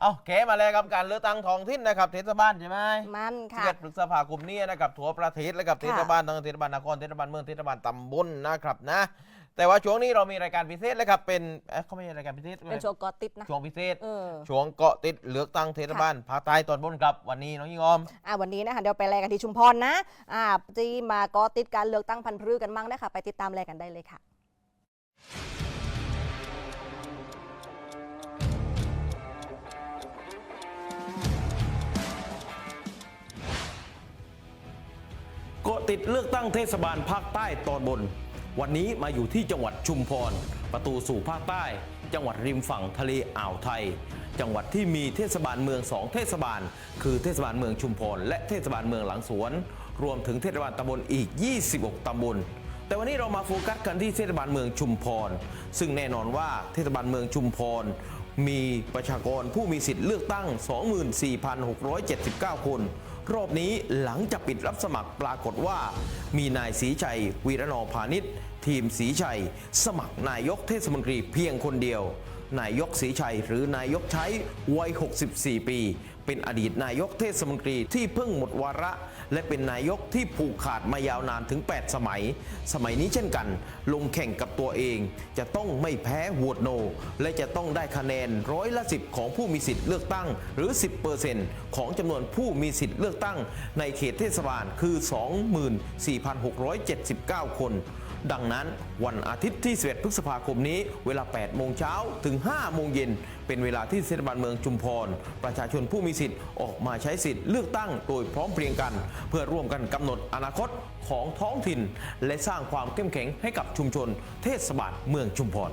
เอาแกมาแล้วกับการเลือกตั้งท้องถิ่นนะครับเทศบาลใช่ไหมมันค่ะ11พฤษภาคมนี้นะครับทั่วประเทศและกับค่ะเทศบาลทั้งเทศบาลนครเทศบาลเมืองเทศบาลตำบลนะครับนะ แต่ว่าช่วงนี้เรามีรายการพิเศษเลยครับเป็นเอ๊ะเขาไม่ใช่รายการพิเศษเป็นโชว์กอติดนะช่วงพิเศษ เออช่วงเกาะติดเลือกตั้งเทศบาลภาคใต้ตอนบนครับวันนี้น้องยิงออม อ่าวันนี้นะคะเดี๋ยวไปแลกันที่ชุมพรนะอ่าจีมาก็ติดการเลือกตั้งพันธุ์พืชกันมั่งนะคะไปติดตามแลกันได้เลยค่ะ ติดเลือกตั้งเทศบาลภาคใต้ตอนบน วันนี้มาอยู่ที่จังหวัดชุมพร ประตูสู่ภาคใต้ จังหวัดริมฝั่งทะเลอ่าวไทย จังหวัดที่มีเทศบาลเมืองสองเทศบาล คือเทศบาลเมืองชุมพร และเทศบาลเมืองหลังสวน รวมถึงเทศบาลตำบลอีก 26 ตำบลแต่วันนี้เรามาโฟกัสกันที่เทศบาลเมืองชุมพร ซึ่งแน่นอนว่าเทศบาลเมืองชุมพร มีประชากรผู้มีสิทธิ์เลือกตั้ง 24,679 คน รอบนี้หลังจากปิดรับสมัครปรากฏว่า มีนายศรีชัย วีระนอพาณิชย์ทีมศรีชัย สมัครนายกเทศมนตรีเพียงคนเดียว นายกศรีชัย หรือนายกใช้วัย 64 ปี เป็นอดีตนายกเทศมนตรีที่เพิ่งหมดวาระ และเป็นนายกที่ผูกขาดมายาวนานถึง 8 สมัย สมัยนี้เช่นกัน ลงแข่งกับตัวเอง จะต้องไม่แพ้โหวตโน และจะต้องได้คะแนนร้อยละ 10 ของผู้มีสิทธิ์เลือกตั้ง หรือ 10%ของจำนวนผู้มีสิทธิ์เลือกตั้ง ในเขตเทศบาลคือ 24,679 คน ดังนั้นวันอาทิตย์ที่ 11 พฤษภาคมนี้ เวลา 8 โมงเช้าถึง 5 โมงเย็น เป็นเวลาที่เทศบาลเมืองชุมพร ประชาชนผู้มีสิทธิ์ออกมาใช้สิทธิ์เลือกตั้งโดยพร้อมเพรียงกัน เพื่อร่วมกันกำหนดอนาคตของท้องถิ่น และสร้างความเข้มแข็งให้กับชุมชน เทศบาลเมืองชุมพร